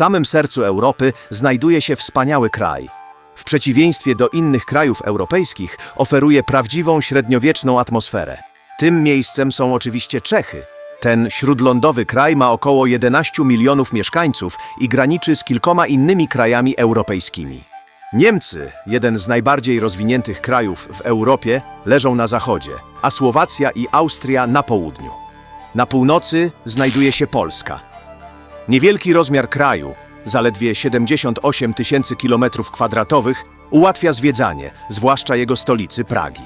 samym sercu Europy znajduje się wspaniały kraj. W przeciwieństwie do innych krajów europejskich oferuje prawdziwą średniowieczną atmosferę. Tym miejscem są oczywiście Czechy. Ten śródlądowy kraj ma około 11 milionów mieszkańców i graniczy z kilkoma innymi krajami europejskimi. Niemcy, jeden z najbardziej rozwiniętych krajów w Europie, leżą na zachodzie, a Słowacja i Austria na południu. Na północy znajduje się Polska. Niewielki rozmiar kraju, zaledwie 78 tysięcy kilometrów kwadratowych, ułatwia zwiedzanie, zwłaszcza jego stolicy Pragi.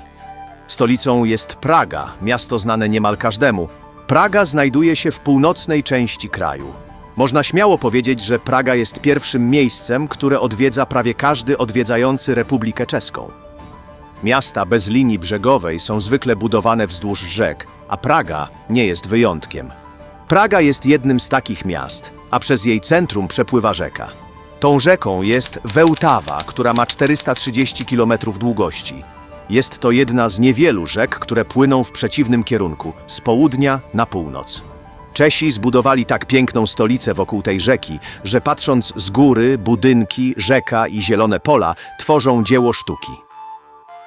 Stolicą jest Praga, miasto znane niemal każdemu. Praga znajduje się w północnej części kraju. Można śmiało powiedzieć, że Praga jest pierwszym miejscem, które odwiedza prawie każdy odwiedzający Republikę Czeską. Miasta bez linii brzegowej są zwykle budowane wzdłuż rzek, a Praga nie jest wyjątkiem. Praga jest jednym z takich miast, a przez jej centrum przepływa rzeka. Tą rzeką jest Wełtawa, która ma 430 km długości. Jest to jedna z niewielu rzek, które płyną w przeciwnym kierunku, z południa na północ. Czesi zbudowali tak piękną stolicę wokół tej rzeki, że patrząc z góry, budynki, rzeka i zielone pola tworzą dzieło sztuki.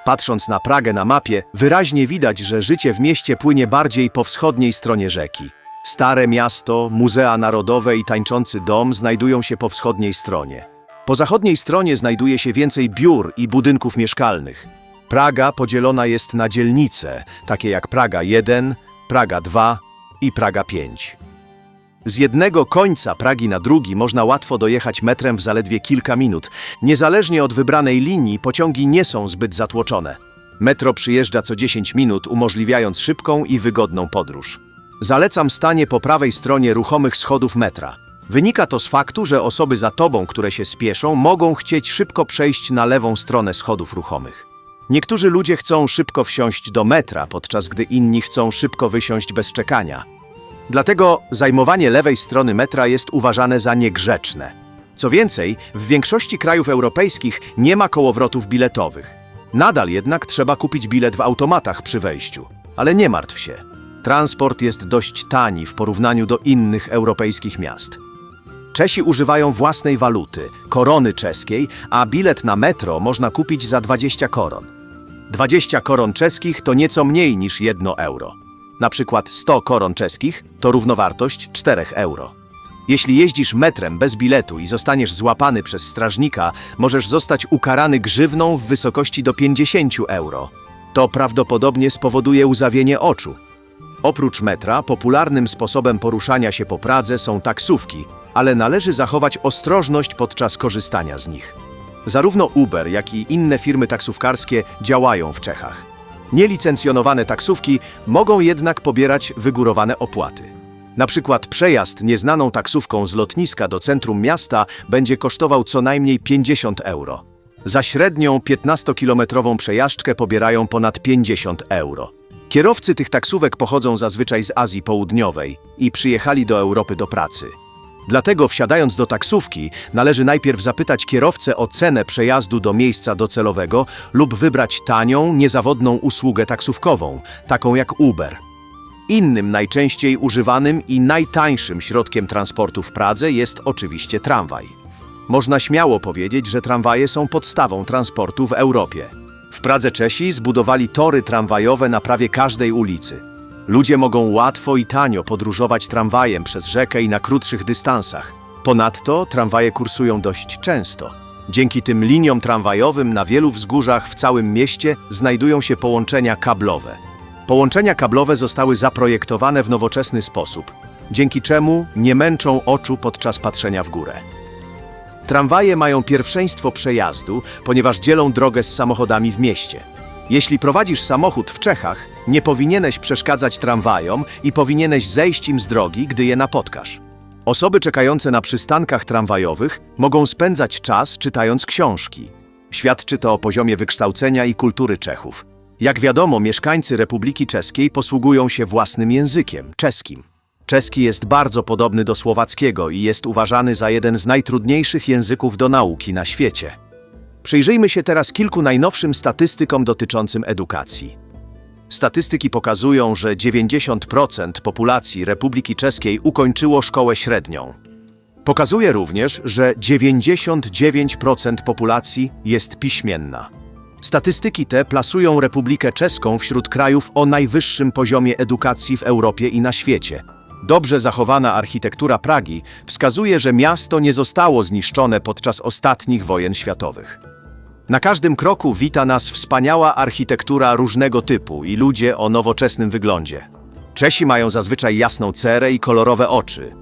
Patrząc na Pragę na mapie, wyraźnie widać, że życie w mieście płynie bardziej po wschodniej stronie rzeki. Stare miasto, Muzea Narodowe i tańczący dom znajdują się po wschodniej stronie. Po zachodniej stronie znajduje się więcej biur i budynków mieszkalnych. Praga podzielona jest na dzielnice, takie jak Praga 1, Praga 2 i Praga 5. Z jednego końca Pragi na drugi można łatwo dojechać metrem w zaledwie kilka minut. Niezależnie od wybranej linii, pociągi nie są zbyt zatłoczone. Metro przyjeżdża co 10 minut, umożliwiając szybką i wygodną podróż. Zalecam stanie po prawej stronie ruchomych schodów metra. Wynika to z faktu, że osoby za tobą, które się spieszą, mogą chcieć szybko przejść na lewą stronę schodów ruchomych. Niektórzy ludzie chcą szybko wsiąść do metra, podczas gdy inni chcą szybko wysiąść bez czekania. Dlatego zajmowanie lewej strony metra jest uważane za niegrzeczne. Co więcej, w większości krajów europejskich nie ma kołowrotów biletowych. Nadal jednak trzeba kupić bilet w automatach przy wejściu. Ale nie martw się. Transport jest dość tani w porównaniu do innych europejskich miast. Czesi używają własnej waluty, korony czeskiej, a bilet na metro można kupić za 20 koron. 20 koron czeskich to nieco mniej niż 1 euro. Na przykład 100 koron czeskich to równowartość 4 euro. Jeśli jeździsz metrem bez biletu i zostaniesz złapany przez strażnika, możesz zostać ukarany grzywną w wysokości do 50 euro. To prawdopodobnie spowoduje uzawienie oczu. Oprócz metra, popularnym sposobem poruszania się po Pradze są taksówki, ale należy zachować ostrożność podczas korzystania z nich. Zarówno Uber, jak i inne firmy taksówkarskie działają w Czechach. Nielicencjonowane taksówki mogą jednak pobierać wygórowane opłaty. Na przykład przejazd nieznaną taksówką z lotniska do centrum miasta będzie kosztował co najmniej 50 euro. Za średnią 15-kilometrową przejażdżkę pobierają ponad 50 euro. Kierowcy tych taksówek pochodzą zazwyczaj z Azji Południowej i przyjechali do Europy do pracy. Dlatego wsiadając do taksówki, należy najpierw zapytać kierowcę o cenę przejazdu do miejsca docelowego lub wybrać tanią, niezawodną usługę taksówkową, taką jak Uber. Innym najczęściej używanym i najtańszym środkiem transportu w Pradze jest oczywiście tramwaj. Można śmiało powiedzieć, że tramwaje są podstawą transportu w Europie. W Pradze Czesi zbudowali tory tramwajowe na prawie każdej ulicy. Ludzie mogą łatwo i tanio podróżować tramwajem przez rzekę i na krótszych dystansach. Ponadto tramwaje kursują dość często. Dzięki tym liniom tramwajowym na wielu wzgórzach w całym mieście znajdują się połączenia kablowe. Połączenia kablowe zostały zaprojektowane w nowoczesny sposób, dzięki czemu nie męczą oczu podczas patrzenia w górę. Tramwaje mają pierwszeństwo przejazdu, ponieważ dzielą drogę z samochodami w mieście. Jeśli prowadzisz samochód w Czechach, nie powinieneś przeszkadzać tramwajom i powinieneś zejść im z drogi, gdy je napotkasz. Osoby czekające na przystankach tramwajowych mogą spędzać czas czytając książki. Świadczy to o poziomie wykształcenia i kultury Czechów. Jak wiadomo, mieszkańcy Republiki Czeskiej posługują się własnym językiem czeskim. Czeski jest bardzo podobny do słowackiego i jest uważany za jeden z najtrudniejszych języków do nauki na świecie. Przyjrzyjmy się teraz kilku najnowszym statystykom dotyczącym edukacji. Statystyki pokazują, że 90% populacji Republiki Czeskiej ukończyło szkołę średnią. Pokazuje również, że 99% populacji jest piśmienna. Statystyki te plasują Republikę Czeską wśród krajów o najwyższym poziomie edukacji w Europie i na świecie. Dobrze zachowana architektura Pragi wskazuje, że miasto nie zostało zniszczone podczas ostatnich wojen światowych. Na każdym kroku wita nas wspaniała architektura różnego typu i ludzie o nowoczesnym wyglądzie. Czesi mają zazwyczaj jasną cerę i kolorowe oczy.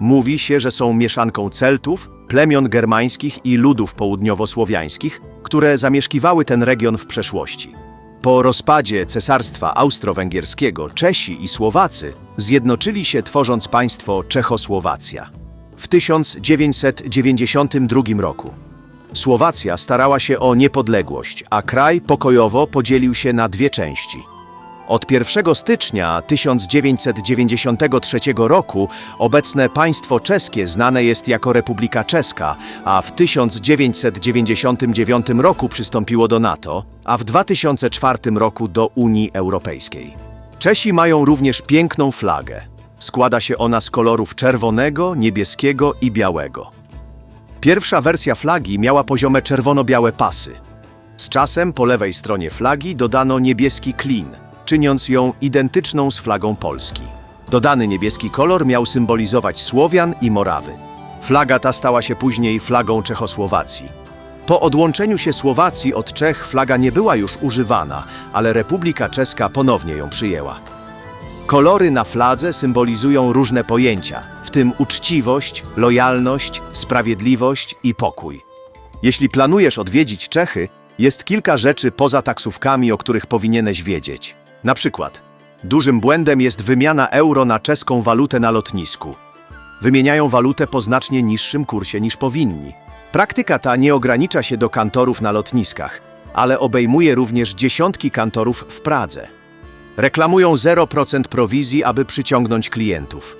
Mówi się, że są mieszanką Celtów, plemion germańskich i ludów południowosłowiańskich, które zamieszkiwały ten region w przeszłości. Po rozpadzie Cesarstwa Austro-Węgierskiego Czesi i Słowacy zjednoczyli się tworząc państwo Czechosłowacja. W 1992 roku Słowacja starała się o niepodległość, a kraj pokojowo podzielił się na dwie części. Od 1 stycznia 1993 roku obecne państwo czeskie znane jest jako Republika Czeska, a w 1999 roku przystąpiło do NATO, a w 2004 roku do Unii Europejskiej. Czesi mają również piękną flagę. Składa się ona z kolorów czerwonego, niebieskiego i białego. Pierwsza wersja flagi miała poziome czerwono-białe pasy. Z czasem po lewej stronie flagi dodano niebieski klin, czyniąc ją identyczną z flagą Polski. Dodany niebieski kolor miał symbolizować Słowian i Morawy. Flaga ta stała się później flagą Czechosłowacji. Po odłączeniu się Słowacji od Czech flaga nie była już używana, ale Republika Czeska ponownie ją przyjęła. Kolory na fladze symbolizują różne pojęcia, w tym uczciwość, lojalność, sprawiedliwość i pokój. Jeśli planujesz odwiedzić Czechy, jest kilka rzeczy poza taksówkami, o których powinieneś wiedzieć. Na przykład, dużym błędem jest wymiana euro na czeską walutę na lotnisku. Wymieniają walutę po znacznie niższym kursie niż powinni. Praktyka ta nie ogranicza się do kantorów na lotniskach, ale obejmuje również dziesiątki kantorów w Pradze. Reklamują 0% prowizji, aby przyciągnąć klientów.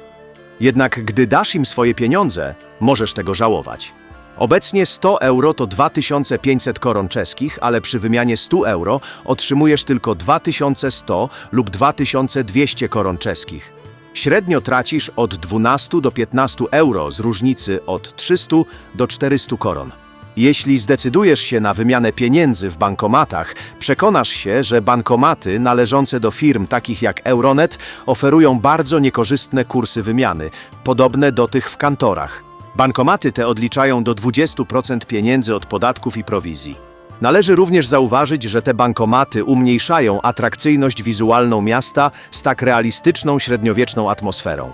Jednak gdy dasz im swoje pieniądze, możesz tego żałować. Obecnie 100 euro to 2500 koron czeskich, ale przy wymianie 100 euro otrzymujesz tylko 2100 lub 2200 koron czeskich. Średnio tracisz od 12 do 15 euro z różnicy od 300 do 400 koron. Jeśli zdecydujesz się na wymianę pieniędzy w bankomatach, przekonasz się, że bankomaty należące do firm takich jak Euronet oferują bardzo niekorzystne kursy wymiany, podobne do tych w kantorach. Bankomaty te odliczają do 20% pieniędzy od podatków i prowizji. Należy również zauważyć, że te bankomaty umniejszają atrakcyjność wizualną miasta z tak realistyczną średniowieczną atmosferą.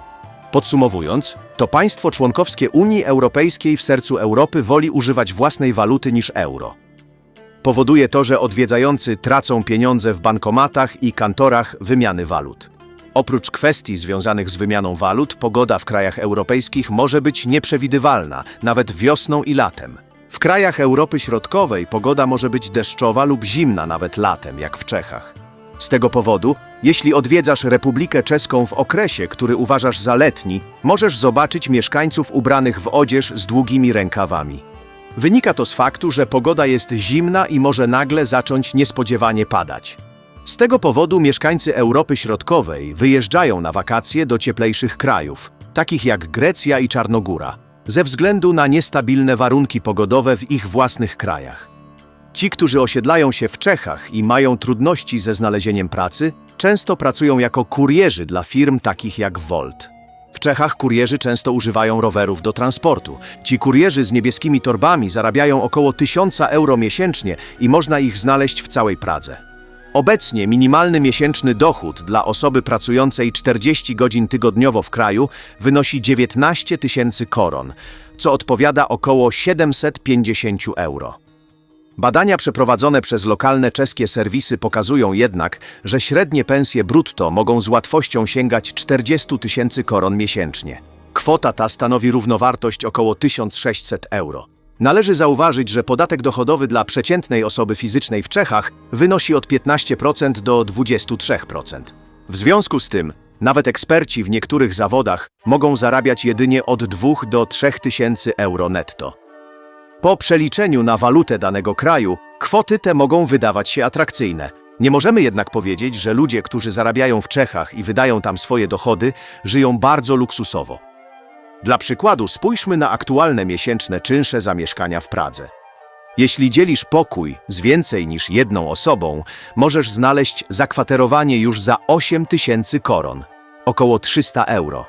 Podsumowując, to państwo członkowskie Unii Europejskiej w sercu Europy woli używać własnej waluty niż euro. Powoduje to, że odwiedzający tracą pieniądze w bankomatach i kantorach wymiany walut. Oprócz kwestii związanych z wymianą walut, pogoda w krajach europejskich może być nieprzewidywalna, nawet wiosną i latem. W krajach Europy Środkowej pogoda może być deszczowa lub zimna nawet latem, jak w Czechach. Z tego powodu, jeśli odwiedzasz Republikę Czeską w okresie, który uważasz za letni, możesz zobaczyć mieszkańców ubranych w odzież z długimi rękawami. Wynika to z faktu, że pogoda jest zimna i może nagle zacząć niespodziewanie padać. Z tego powodu mieszkańcy Europy Środkowej wyjeżdżają na wakacje do cieplejszych krajów, takich jak Grecja i Czarnogóra, ze względu na niestabilne warunki pogodowe w ich własnych krajach. Ci, którzy osiedlają się w Czechach i mają trudności ze znalezieniem pracy, często pracują jako kurierzy dla firm takich jak Volt. W Czechach kurierzy często używają rowerów do transportu. Ci kurierzy z niebieskimi torbami zarabiają około 1000 euro miesięcznie i można ich znaleźć w całej Pradze. Obecnie minimalny miesięczny dochód dla osoby pracującej 40 godzin tygodniowo w kraju wynosi 19 tysięcy koron, co odpowiada około 750 euro. Badania przeprowadzone przez lokalne czeskie serwisy pokazują jednak, że średnie pensje brutto mogą z łatwością sięgać 40 tysięcy koron miesięcznie. Kwota ta stanowi równowartość około 1600 euro. Należy zauważyć, że podatek dochodowy dla przeciętnej osoby fizycznej w Czechach wynosi od 15% do 23%. W związku z tym, nawet eksperci w niektórych zawodach mogą zarabiać jedynie od 2 do 3 tysięcy euro netto. Po przeliczeniu na walutę danego kraju, kwoty te mogą wydawać się atrakcyjne. Nie możemy jednak powiedzieć, że ludzie, którzy zarabiają w Czechach i wydają tam swoje dochody, żyją bardzo luksusowo. Dla przykładu spójrzmy na aktualne miesięczne czynsze za mieszkania w Pradze. Jeśli dzielisz pokój z więcej niż jedną osobą, możesz znaleźć zakwaterowanie już za 8 tysięcy koron, około 300 euro.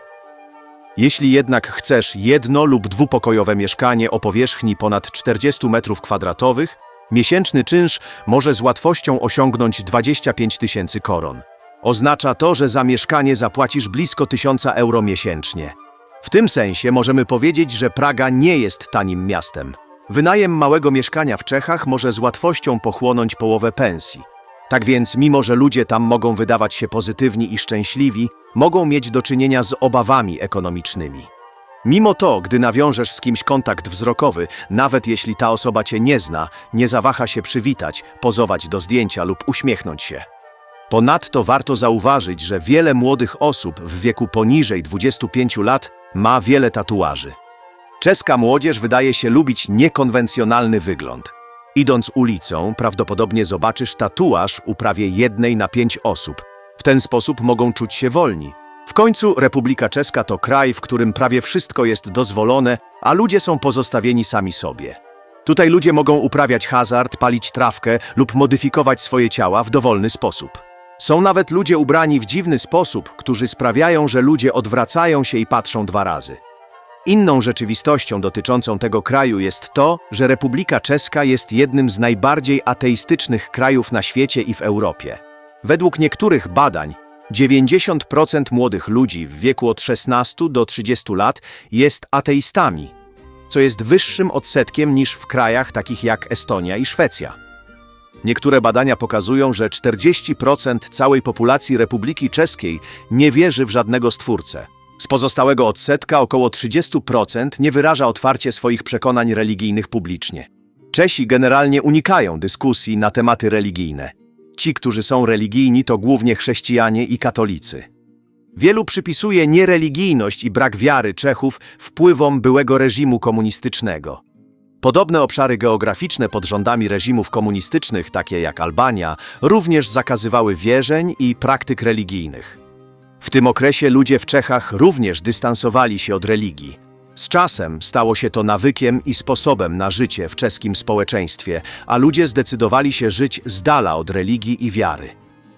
Jeśli jednak chcesz jedno lub dwupokojowe mieszkanie o powierzchni ponad 40 m2, miesięczny czynsz może z łatwością osiągnąć 25 tysięcy koron. Oznacza to, że za mieszkanie zapłacisz blisko 1000 euro miesięcznie. W tym sensie możemy powiedzieć, że Praga nie jest tanim miastem. Wynajem małego mieszkania w Czechach może z łatwością pochłonąć połowę pensji. Tak więc, mimo że ludzie tam mogą wydawać się pozytywni i szczęśliwi, mogą mieć do czynienia z obawami ekonomicznymi. Mimo to, gdy nawiążesz z kimś kontakt wzrokowy, nawet jeśli ta osoba cię nie zna, nie zawaha się przywitać, pozować do zdjęcia lub uśmiechnąć się. Ponadto warto zauważyć, że wiele młodych osób w wieku poniżej 25 lat ma wiele tatuaży. Czeska młodzież wydaje się lubić niekonwencjonalny wygląd. Idąc ulicą, prawdopodobnie zobaczysz tatuaż u prawie jednej na pięć osób. W ten sposób mogą czuć się wolni. W końcu Republika Czeska to kraj, w którym prawie wszystko jest dozwolone, a ludzie są pozostawieni sami sobie. Tutaj ludzie mogą uprawiać hazard, palić trawkę lub modyfikować swoje ciała w dowolny sposób. Są nawet ludzie ubrani w dziwny sposób, którzy sprawiają, że ludzie odwracają się i patrzą dwa razy. Inną rzeczywistością dotyczącą tego kraju jest to, że Republika Czeska jest jednym z najbardziej ateistycznych krajów na świecie i w Europie. Według niektórych badań 90% młodych ludzi w wieku od 16 do 30 lat jest ateistami, co jest wyższym odsetkiem niż w krajach takich jak Estonia i Szwecja. Niektóre badania pokazują, że 40% całej populacji Republiki Czeskiej nie wierzy w żadnego stwórcę. Z pozostałego odsetka około 30% nie wyraża otwarcie swoich przekonań religijnych publicznie. Czesi generalnie unikają dyskusji na tematy religijne. Ci, którzy są religijni, to głównie chrześcijanie i katolicy. Wielu przypisuje niereligijność i brak wiary Czechów wpływom byłego reżimu komunistycznego. Podobne obszary geograficzne pod rządami reżimów komunistycznych, takie jak Albania, również zakazywały wierzeń i praktyk religijnych. W tym okresie ludzie w Czechach również dystansowali się od religii. Z czasem stało się to nawykiem i sposobem na życie w czeskim społeczeństwie, a ludzie zdecydowali się żyć z dala od religii i wiary.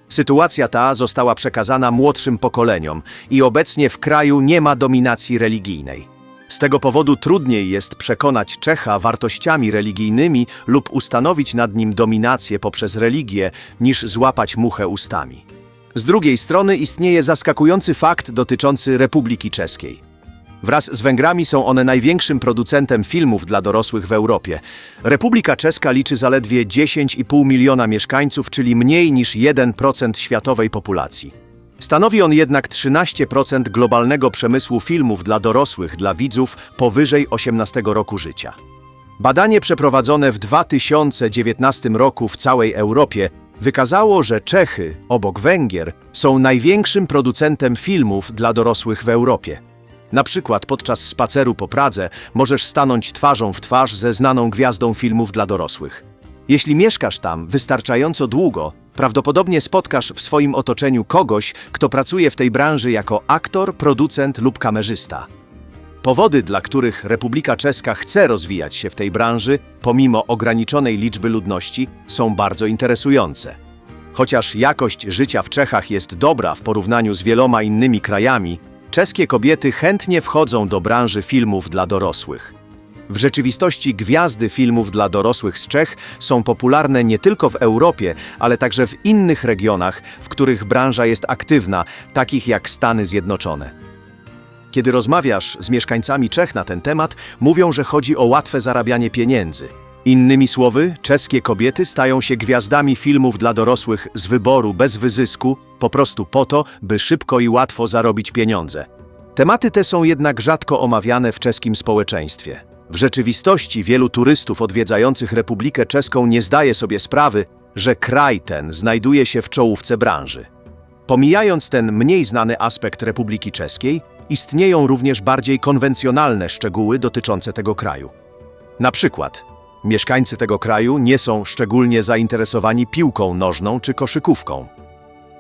Sytuacja ta została przekazana młodszym pokoleniom i obecnie w kraju nie ma dominacji religijnej. Z tego powodu trudniej jest przekonać Czecha wartościami religijnymi lub ustanowić nad nim dominację poprzez religię, niż złapać muchę ustami. Z drugiej strony istnieje zaskakujący fakt dotyczący Republiki Czeskiej. Wraz z Węgrami są one największym producentem filmów dla dorosłych w Europie. Republika Czeska liczy zaledwie 10,5 miliona mieszkańców, czyli mniej niż 1% światowej populacji. Stanowi on jednak 13% globalnego przemysłu filmów dla dorosłych dla widzów powyżej 18 roku życia. Badanie przeprowadzone w 2019 roku w całej Europie wykazało, że Czechy, obok Węgier, są największym producentem filmów dla dorosłych w Europie. Na przykład podczas spaceru po Pradze możesz stanąć twarzą w twarz ze znaną gwiazdą filmów dla dorosłych. Jeśli mieszkasz tam wystarczająco długo, prawdopodobnie spotkasz w swoim otoczeniu kogoś, kto pracuje w tej branży jako aktor, producent lub kamerzysta. Powody, dla których Republika Czeska chce rozwijać się w tej branży, pomimo ograniczonej liczby ludności, są bardzo interesujące. Chociaż jakość życia w Czechach jest dobra w porównaniu z wieloma innymi krajami, czeskie kobiety chętnie wchodzą do branży filmów dla dorosłych. W rzeczywistości gwiazdy filmów dla dorosłych z Czech są popularne nie tylko w Europie, ale także w innych regionach, w których branża jest aktywna, takich jak Stany Zjednoczone. Kiedy rozmawiasz z mieszkańcami Czech na ten temat, mówią, że chodzi o łatwe zarabianie pieniędzy. Innymi słowy, czeskie kobiety stają się gwiazdami filmów dla dorosłych z wyboru bez wyzysku, po prostu po to, by szybko i łatwo zarobić pieniądze. Tematy te są jednak rzadko omawiane w czeskim społeczeństwie. W rzeczywistości wielu turystów odwiedzających Republikę Czeską nie zdaje sobie sprawy, że kraj ten znajduje się w czołówce branży. Pomijając ten mniej znany aspekt Republiki Czeskiej, istnieją również bardziej konwencjonalne szczegóły dotyczące tego kraju. Na przykład, mieszkańcy tego kraju nie są szczególnie zainteresowani piłką nożną czy koszykówką.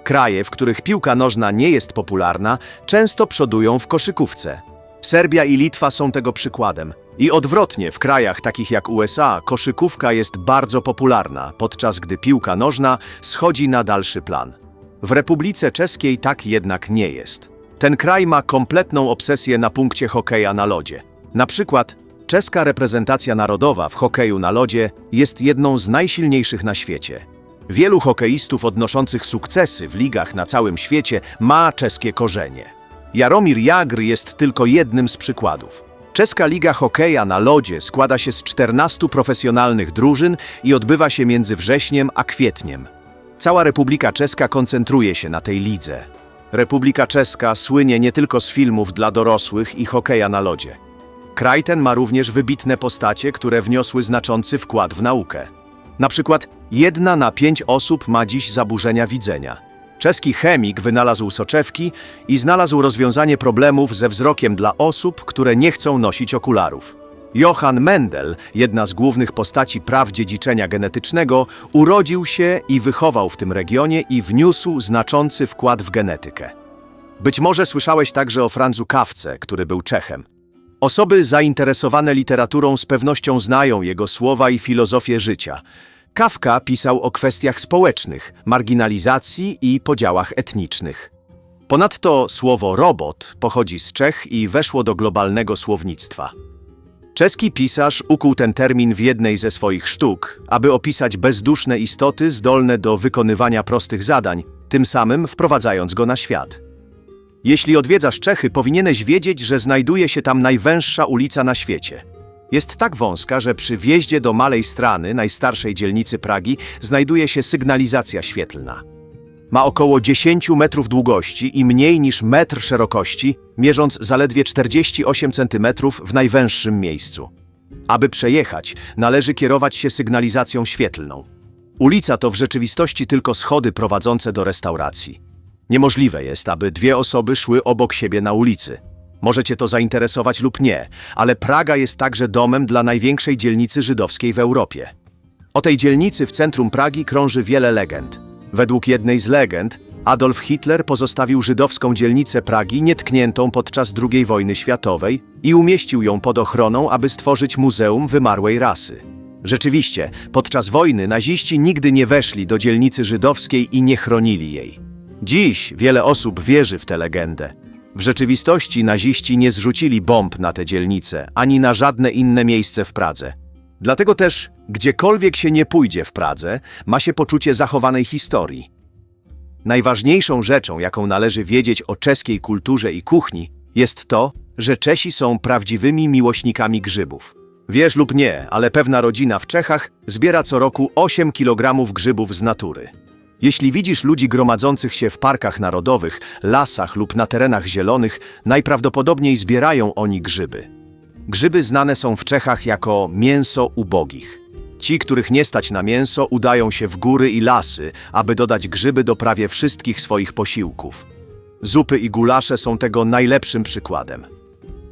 Kraje, w których piłka nożna nie jest popularna, często przodują w koszykówce. Serbia i Litwa są tego przykładem. I odwrotnie, w krajach takich jak USA koszykówka jest bardzo popularna, podczas gdy piłka nożna schodzi na dalszy plan. W Republice Czeskiej tak jednak nie jest. Ten kraj ma kompletną obsesję na punkcie hokeja na lodzie. Na przykład czeska reprezentacja narodowa w hokeju na lodzie jest jedną z najsilniejszych na świecie. Wielu hokeistów odnoszących sukcesy w ligach na całym świecie ma czeskie korzenie. Jaromir Jagr jest tylko jednym z przykładów. Czeska Liga Hokeja na lodzie składa się z 14 profesjonalnych drużyn i odbywa się między wrześniem a kwietniem. Cała Republika Czeska koncentruje się na tej lidze. Republika Czeska słynie nie tylko z filmów dla dorosłych i hokeja na lodzie. Kraj ten ma również wybitne postacie, które wniosły znaczący wkład w naukę. Na przykład jedna na pięć osób ma dziś zaburzenia widzenia. Czeski chemik wynalazł soczewki i znalazł rozwiązanie problemów ze wzrokiem dla osób, które nie chcą nosić okularów. Johann Mendel, jedna z głównych postaci praw dziedziczenia genetycznego, urodził się i wychował w tym regionie i wniósł znaczący wkład w genetykę. Być może słyszałeś także o Franzu Kawce, który był Czechem. Osoby zainteresowane literaturą z pewnością znają jego słowa i filozofię życia. Kafka pisał o kwestiach społecznych, marginalizacji i podziałach etnicznych. Ponadto słowo robot pochodzi z Czech i weszło do globalnego słownictwa. Czeski pisarz ukuł ten termin w jednej ze swoich sztuk, aby opisać bezduszne istoty zdolne do wykonywania prostych zadań, tym samym wprowadzając go na świat. Jeśli odwiedzasz Czechy, powinieneś wiedzieć, że znajduje się tam najwęższa ulica na świecie. Jest tak wąska, że przy wjeździe do Malej Strany, najstarszej dzielnicy Pragi, znajduje się sygnalizacja świetlna. Ma około 10 metrów długości i mniej niż metr szerokości, mierząc zaledwie 48 cm w najwęższym miejscu. Aby przejechać, należy kierować się sygnalizacją świetlną. Ulica to w rzeczywistości tylko schody prowadzące do restauracji. Niemożliwe jest, aby dwie osoby szły obok siebie na ulicy. Może cię to zainteresować lub nie, ale Praga jest także domem dla największej dzielnicy żydowskiej w Europie. O tej dzielnicy w centrum Pragi krąży wiele legend. Według jednej z legend, Adolf Hitler pozostawił żydowską dzielnicę Pragi nietkniętą podczas II wojny światowej i umieścił ją pod ochroną, aby stworzyć muzeum wymarłej rasy. Rzeczywiście, podczas wojny naziści nigdy nie weszli do dzielnicy żydowskiej i nie chronili jej. Dziś wiele osób wierzy w tę legendę. W rzeczywistości naziści nie zrzucili bomb na tę dzielnicę, ani na żadne inne miejsce w Pradze. Dlatego też, gdziekolwiek się nie pójdzie w Pradze, ma się poczucie zachowanej historii. Najważniejszą rzeczą, jaką należy wiedzieć o czeskiej kulturze i kuchni, jest to, że Czesi są prawdziwymi miłośnikami grzybów. Wiesz lub nie, ale pewna rodzina w Czechach zbiera co roku 8 kg grzybów z natury. Jeśli widzisz ludzi gromadzących się w parkach narodowych, lasach lub na terenach zielonych, najprawdopodobniej zbierają oni grzyby. Grzyby znane są w Czechach jako mięso ubogich. Ci, których nie stać na mięso, udają się w góry i lasy, aby dodać grzyby do prawie wszystkich swoich posiłków. Zupy i gulasze są tego najlepszym przykładem.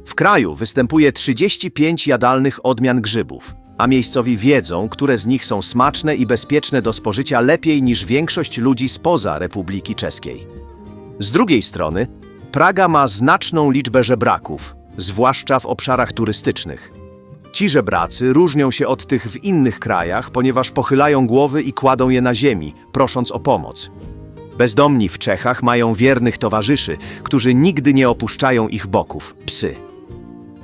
W kraju występuje 35 jadalnych odmian grzybów, a miejscowi wiedzą, które z nich są smaczne i bezpieczne do spożycia lepiej niż większość ludzi spoza Republiki Czeskiej. Z drugiej strony, Praga ma znaczną liczbę żebraków, zwłaszcza w obszarach turystycznych. Ci żebracy różnią się od tych w innych krajach, ponieważ pochylają głowy i kładą je na ziemi, prosząc o pomoc. Bezdomni w Czechach mają wiernych towarzyszy, którzy nigdy nie opuszczają ich boków psy.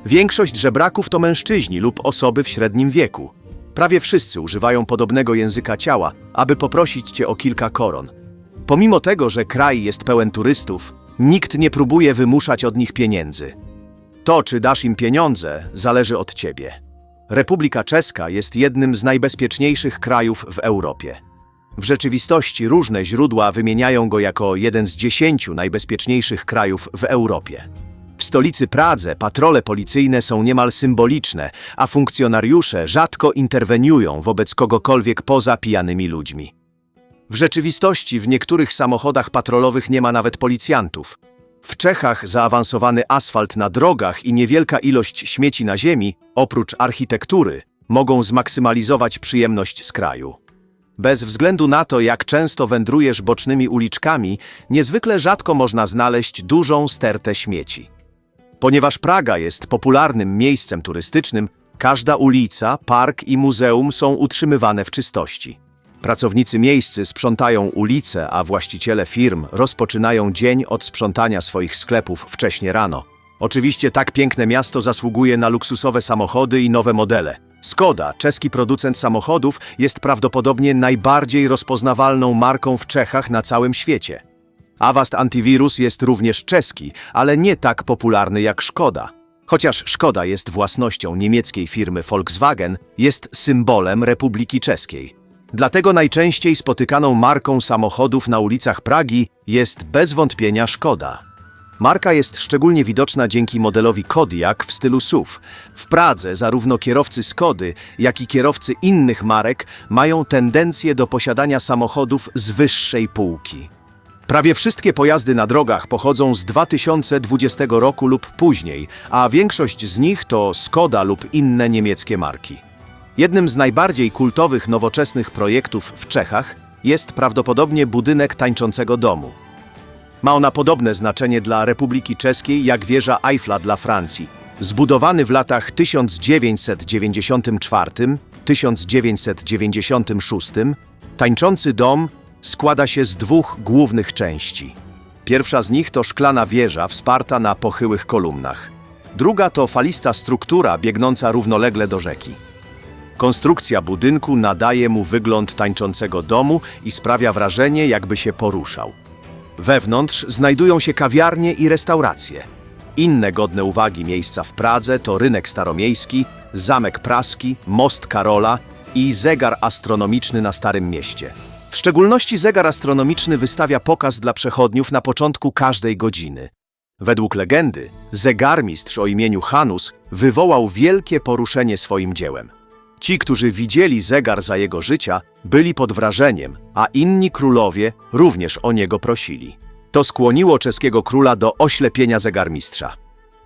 Większość żebraków to mężczyźni lub osoby w średnim wieku. Prawie wszyscy używają podobnego języka ciała, aby poprosić cię o kilka koron. Pomimo tego, że kraj jest pełen turystów, nikt nie próbuje wymuszać od nich pieniędzy. To, czy dasz im pieniądze, zależy od ciebie. Republika Czeska jest jednym z najbezpieczniejszych krajów w Europie. W rzeczywistości różne źródła wymieniają go jako jeden z dziesięciu najbezpieczniejszych krajów w Europie. W stolicy Pradze patrole policyjne są niemal symboliczne, a funkcjonariusze rzadko interweniują wobec kogokolwiek poza pijanymi ludźmi. W rzeczywistości w niektórych samochodach patrolowych nie ma nawet policjantów. W Czechach zaawansowany asfalt na drogach i niewielka ilość śmieci na ziemi, oprócz architektury, mogą zmaksymalizować przyjemność z kraju. Bez względu na to, jak często wędrujesz bocznymi uliczkami, niezwykle rzadko można znaleźć dużą stertę śmieci. Ponieważ Praga jest popularnym miejscem turystycznym, każda ulica, park i muzeum są utrzymywane w czystości. Pracownicy miejscy sprzątają ulice, a właściciele firm rozpoczynają dzień od sprzątania swoich sklepów wcześnie rano. Oczywiście tak piękne miasto zasługuje na luksusowe samochody i nowe modele. Skoda, czeski producent samochodów, jest prawdopodobnie najbardziej rozpoznawalną marką w Czechach na całym świecie. Avast Antivirus jest również czeski, ale nie tak popularny jak Szkoda. Chociaż Szkoda jest własnością niemieckiej firmy Volkswagen, jest symbolem Republiki Czeskiej. Dlatego najczęściej spotykaną marką samochodów na ulicach Pragi jest bez wątpienia Szkoda. Marka jest szczególnie widoczna dzięki modelowi Kodiaq w stylu SUV. W Pradze zarówno kierowcy Skody, jak i kierowcy innych marek mają tendencję do posiadania samochodów z wyższej półki. Prawie wszystkie pojazdy na drogach pochodzą z 2020 roku lub później, a większość z nich to Skoda lub inne niemieckie marki. Jednym z najbardziej kultowych nowoczesnych projektów w Czechach jest prawdopodobnie budynek tańczącego domu. Ma ona podobne znaczenie dla Republiki Czeskiej jak wieża Eiffla dla Francji. Zbudowany w latach 1994-1996, tańczący dom składa się z dwóch głównych części. Pierwsza z nich to szklana wieża wsparta na pochyłych kolumnach. Druga to falista struktura biegnąca równolegle do rzeki. Konstrukcja budynku nadaje mu wygląd tańczącego domu i sprawia wrażenie, jakby się poruszał. Wewnątrz znajdują się kawiarnie i restauracje. Inne godne uwagi miejsca w Pradze to rynek staromiejski, zamek praski, most Karola i zegar astronomiczny na Starym Mieście. W szczególności zegar astronomiczny wystawia pokaz dla przechodniów na początku każdej godziny. Według legendy, zegarmistrz o imieniu Hanus wywołał wielkie poruszenie swoim dziełem. Ci, którzy widzieli zegar za jego życia, byli pod wrażeniem, a inni królowie również o niego prosili. To skłoniło czeskiego króla do oślepienia zegarmistrza.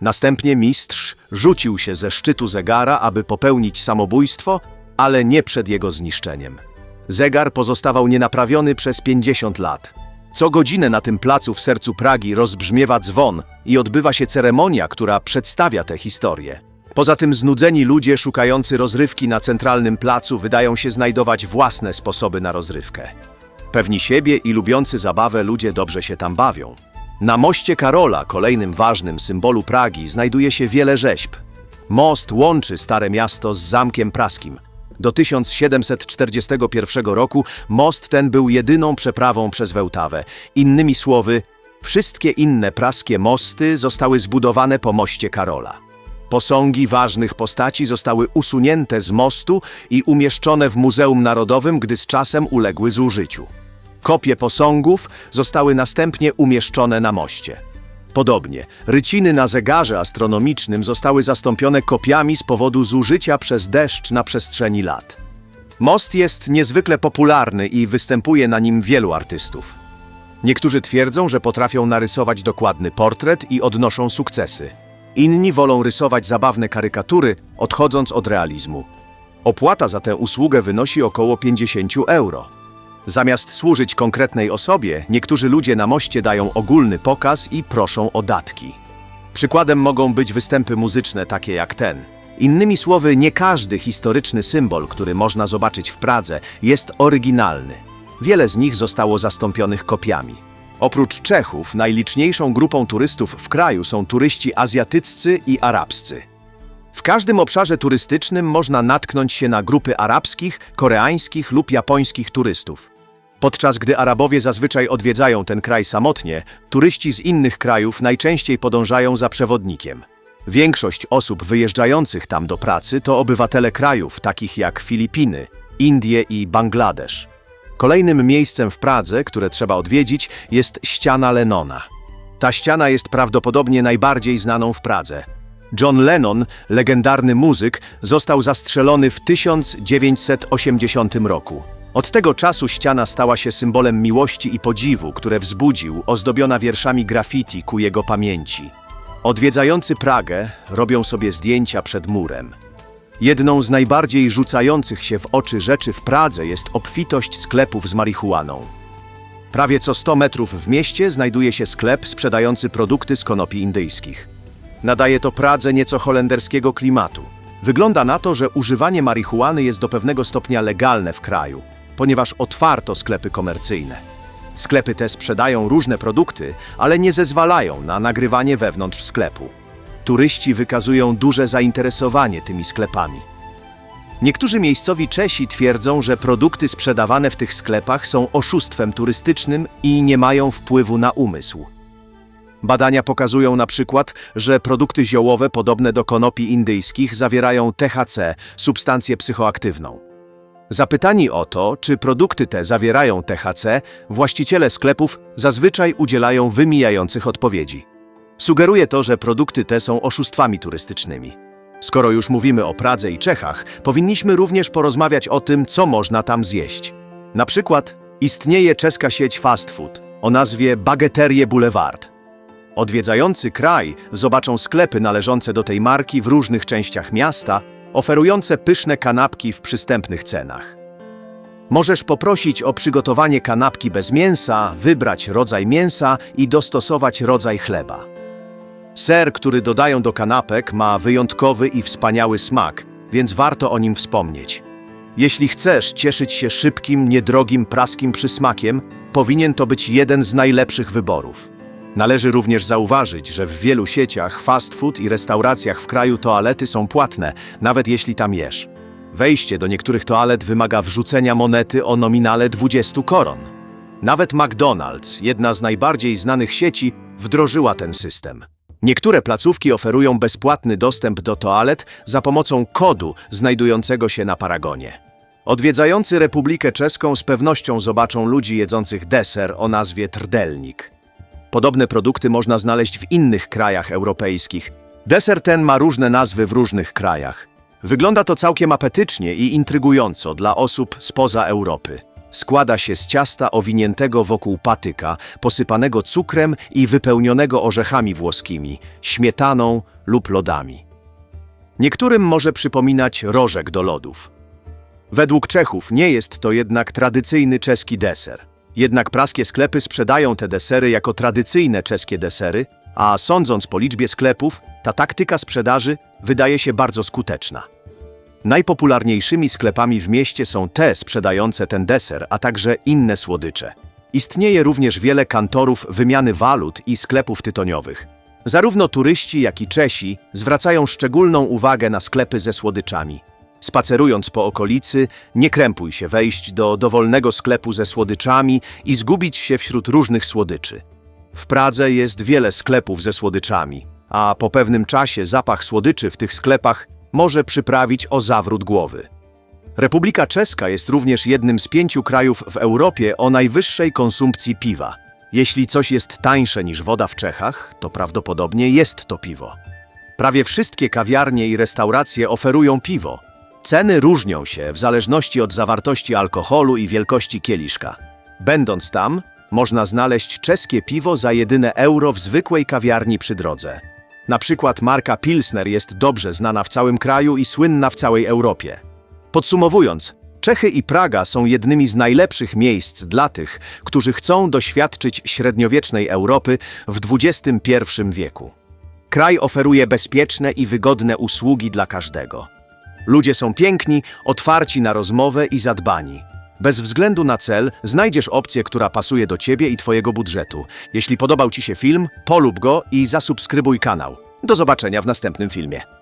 Następnie mistrz rzucił się ze szczytu zegara, aby popełnić samobójstwo, ale nie przed jego zniszczeniem. Zegar pozostawał nienaprawiony przez 50 lat. Co godzinę na tym placu w sercu Pragi rozbrzmiewa dzwon i odbywa się ceremonia, która przedstawia tę historię. Poza tym znudzeni ludzie szukający rozrywki na centralnym placu wydają się znajdować własne sposoby na rozrywkę. Pewni siebie i lubiący zabawę ludzie dobrze się tam bawią. Na moście Karola, kolejnym ważnym symbolu Pragi, znajduje się wiele rzeźb. Most łączy Stare Miasto z Zamkiem Praskim. Do 1741 roku most ten był jedyną przeprawą przez Wełtawę. Innymi słowy, wszystkie inne praskie mosty zostały zbudowane po moście Karola. Posągi ważnych postaci zostały usunięte z mostu i umieszczone w Muzeum Narodowym, gdy z czasem uległy zużyciu. Kopie posągów zostały następnie umieszczone na moście. Podobnie, ryciny na zegarze astronomicznym zostały zastąpione kopiami z powodu zużycia przez deszcz na przestrzeni lat. Most jest niezwykle popularny i występuje na nim wielu artystów. Niektórzy twierdzą, że potrafią narysować dokładny portret i odnoszą sukcesy. Inni wolą rysować zabawne karykatury, odchodząc od realizmu. Opłata za tę usługę wynosi około 50 euro. Zamiast służyć konkretnej osobie, niektórzy ludzie na moście dają ogólny pokaz i proszą o datki. Przykładem mogą być występy muzyczne takie jak ten. Innymi słowy, nie każdy historyczny symbol, który można zobaczyć w Pradze, jest oryginalny. Wiele z nich zostało zastąpionych kopiami. Oprócz Czechów, najliczniejszą grupą turystów w kraju są turyści azjatyccy i arabscy. W każdym obszarze turystycznym można natknąć się na grupy arabskich, koreańskich lub japońskich turystów. Podczas gdy Arabowie zazwyczaj odwiedzają ten kraj samotnie, turyści z innych krajów najczęściej podążają za przewodnikiem. Większość osób wyjeżdżających tam do pracy to obywatele krajów takich jak Filipiny, Indie i Bangladesz. Kolejnym miejscem w Pradze, które trzeba odwiedzić, jest ściana Lennona. Ta ściana jest prawdopodobnie najbardziej znaną w Pradze. John Lennon, legendarny muzyk, został zastrzelony w 1980 roku. Od tego czasu ściana stała się symbolem miłości i podziwu, które wzbudził, ozdobiona wierszami graffiti ku jego pamięci. Odwiedzający Pragę robią sobie zdjęcia przed murem. Jedną z najbardziej rzucających się w oczy rzeczy w Pradze jest obfitość sklepów z marihuaną. Prawie co 100 metrów w mieście znajduje się sklep sprzedający produkty z konopi indyjskich. Nadaje to Pradze nieco holenderskiego klimatu. Wygląda na to, że używanie marihuany jest do pewnego stopnia legalne w kraju, ponieważ otwarto sklepy komercyjne. Sklepy te sprzedają różne produkty, ale nie zezwalają na nagrywanie wewnątrz sklepu. Turyści wykazują duże zainteresowanie tymi sklepami. Niektórzy miejscowi Czesi twierdzą, że produkty sprzedawane w tych sklepach są oszustwem turystycznym i nie mają wpływu na umysł. Badania pokazują na przykład, że produkty ziołowe podobne do konopi indyjskich zawierają THC, substancję psychoaktywną. Zapytani o to, czy produkty te zawierają THC, właściciele sklepów zazwyczaj udzielają wymijających odpowiedzi. Sugeruje to, że produkty te są oszustwami turystycznymi. Skoro już mówimy o Pradze i Czechach, powinniśmy również porozmawiać o tym, co można tam zjeść. Na przykład istnieje czeska sieć fast food o nazwie Bageterie Boulevard. Odwiedzający kraj zobaczą sklepy należące do tej marki w różnych częściach miasta, oferujące pyszne kanapki w przystępnych cenach. Możesz poprosić o przygotowanie kanapki bez mięsa, wybrać rodzaj mięsa i dostosować rodzaj chleba. Ser, który dodają do kanapek, ma wyjątkowy i wspaniały smak, więc warto o nim wspomnieć. Jeśli chcesz cieszyć się szybkim, niedrogim, praskim przysmakiem, powinien to być jeden z najlepszych wyborów. Należy również zauważyć, że w wielu sieciach fast food i restauracjach w kraju toalety są płatne, nawet jeśli tam jesz. Wejście do niektórych toalet wymaga wrzucenia monety o nominale 20 koron. Nawet McDonald's, jedna z najbardziej znanych sieci, wdrożyła ten system. Niektóre placówki oferują bezpłatny dostęp do toalet za pomocą kodu znajdującego się na paragonie. Odwiedzający Republikę Czeską z pewnością zobaczą ludzi jedzących deser o nazwie trdelnik. Podobne produkty można znaleźć w innych krajach europejskich. Deser ten ma różne nazwy w różnych krajach. Wygląda to całkiem apetycznie i intrygująco dla osób spoza Europy. Składa się z ciasta owiniętego wokół patyka, posypanego cukrem i wypełnionego orzechami włoskimi, śmietaną lub lodami. Niektórym może przypominać rożek do lodów. Według Czechów nie jest to jednak tradycyjny czeski deser. Jednak praskie sklepy sprzedają te desery jako tradycyjne czeskie desery, a sądząc po liczbie sklepów, ta taktyka sprzedaży wydaje się bardzo skuteczna. Najpopularniejszymi sklepami w mieście są te sprzedające ten deser, a także inne słodycze. Istnieje również wiele kantorów wymiany walut i sklepów tytoniowych. Zarówno turyści, jak i Czesi zwracają szczególną uwagę na sklepy ze słodyczami. Spacerując po okolicy, nie krępuj się wejść do dowolnego sklepu ze słodyczami i zgubić się wśród różnych słodyczy. W Pradze jest wiele sklepów ze słodyczami, a po pewnym czasie zapach słodyczy w tych sklepach może przyprawić o zawrót głowy. Republika Czeska jest również jednym z pięciu krajów w Europie o najwyższej konsumpcji piwa. Jeśli coś jest tańsze niż woda w Czechach, to prawdopodobnie jest to piwo. Prawie wszystkie kawiarnie i restauracje oferują piwo. Ceny różnią się w zależności od zawartości alkoholu i wielkości kieliszka. Będąc tam, można znaleźć czeskie piwo za jedyne euro w zwykłej kawiarni przy drodze. Na przykład marka Pilsner jest dobrze znana w całym kraju i słynna w całej Europie. Podsumowując, Czechy i Praga są jednymi z najlepszych miejsc dla tych, którzy chcą doświadczyć średniowiecznej Europy w XXI wieku. Kraj oferuje bezpieczne i wygodne usługi dla każdego. Ludzie są piękni, otwarci na rozmowę i zadbani. Bez względu na cel znajdziesz opcję, która pasuje do Ciebie i Twojego budżetu. Jeśli podobał Ci się film, polub go i zasubskrybuj kanał. Do zobaczenia w następnym filmie.